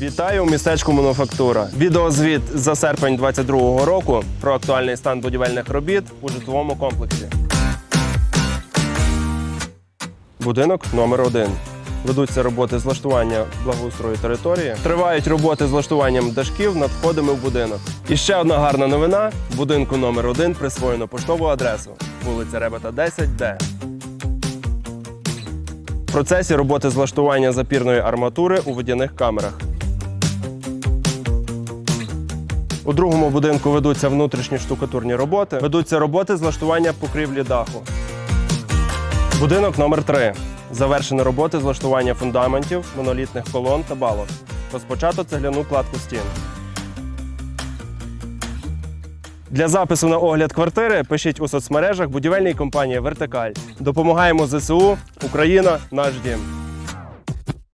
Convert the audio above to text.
Вітаю у містечку Мануфактура. Відеозвіт за серпень 2022 року про актуальний стан будівельних робіт у житловому комплексі. Будинок номер 1 Ведуться роботи з влаштування благоустрою території. Тривають роботи з влаштуванням дашків над входами в будинок. І ще одна гарна новина: будинку номер 1 присвоєно поштову адресу вулиця Ребета 10Д. В процесі роботи з влаштування запірної арматури у водяних камерах. У другому будинку ведуться внутрішні штукатурні роботи. Ведуться роботи з влаштування покрівлі даху. Будинок номер 3 Завершені роботи з влаштування фундаментів, монолітних колон та балок. Розпочато цегляну кладку стін. Для запису на огляд квартири пишіть у соцмережах будівельної компанії Вертикаль. Допомагаємо ЗСУ. Україна наш дім.